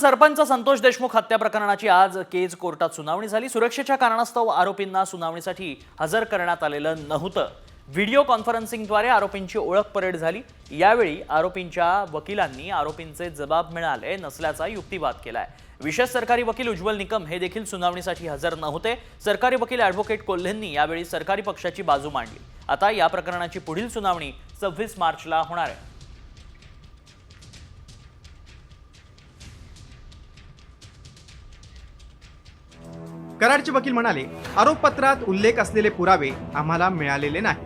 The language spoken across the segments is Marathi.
सरपंच संतोष देशमुख हत्या प्रकरणाची आज केज कोर्टात सुनावणी झाली. सुरक्षेच्या कारणास्तव आरोपींना सुनावणीसाठी हजर करण्यात आलेलं नव्हतं. व्हिडिओ कॉन्फरन्सिंगद्वारे आरोपींची ओळख परेड झाली. यावेळी आरोपींच्या वकिलांनी आरोपींचे जबाब मिळाले नसल्याचा युक्तिवाद केलाय. विशेष सरकारी वकील उज्ज्वल निकम हे देखील सुनावणीसाठी हजर नव्हते. सरकारी वकील ॲडव्होकेट कोल्हेंनी यावेळी सरकारी पक्षाची बाजू मांडली. आता या प्रकरणाची पुढील सुनावणी सव्वीस मार्चला होणार आहे. कराडचे वकील म्हणाले आरोपपत्रात उल्लेख असलेले पुरावे आम्हाला मिळालेले नाही.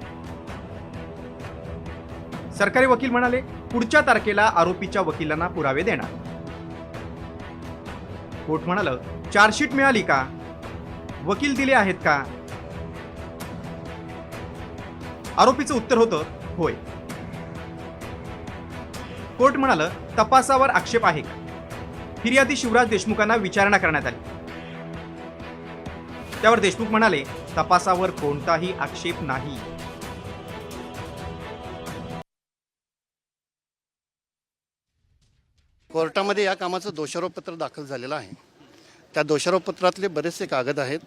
सरकारी वकील म्हणाले पुढच्या तारखेला आरोपीच्या वकिलांना पुरावे देणार. कोर्ट म्हणालं चार्जशीट मिळाली का? वकील दिले आहेत का? आरोपीचं उत्तर होतं होय. कोर्ट म्हणालं तपासावर आक्षेप आहे का? फिर्यादी शिवराज देशमुखांना विचारणा करण्यात आली. त्यावर देशमुख म्हणाले तपासावर कोणताही आक्षेप नाही. कोर्टामध्ये या कामाचं दोषारोपपत्र दाखल झालेलं आहे. त्या दोषारोपपत्रातले बरेचसे कागद आहेत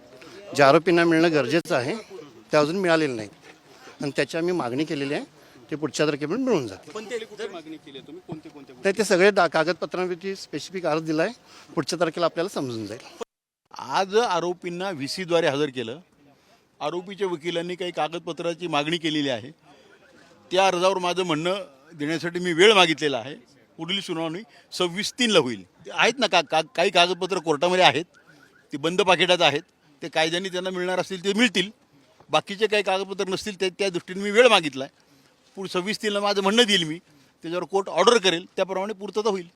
जे आरोपींना मिळणं गरजेचं आहे ते अजून मिळालेले नाहीत. आणि त्याची आम्ही मागणी केलेली आहे ते पुढच्या तारखेपर्यंत मिळून जाते ते सगळे दा कागदपत्रांवरती स्पेसिफिक अर्ज दिला आहे पुढच्या तारखेला आपल्याला समजून जाईल. आज आरोपींना व्ही सीद्वारे हजर केलं. आरोपीच्या वकिलांनी काही कागदपत्राची मागणी केलेली आहे. त्या अर्जावर माझं म्हणणं देण्यासाठी मी वेळ मागितलेला आहे. पुढील सुनावणी सव्वीस तीनला होईल. आहेत ना का का काही कागदपत्र कोर्टामध्ये आहेत. ते बंद पाकिटात आहेत. ते कायद्याने त्यांना मिळणार असतील ते मिळतील. बाकीचे काही कागदपत्र नसतील ते त्या दृष्टीने मी वेळ मागितला आहे पुढे सव्वीस तीनला माझं म्हणणं देईल मी. त्याच्यावर कोर्ट ऑर्डर करेल. त्याप्रमाणे पूर्तता होईल.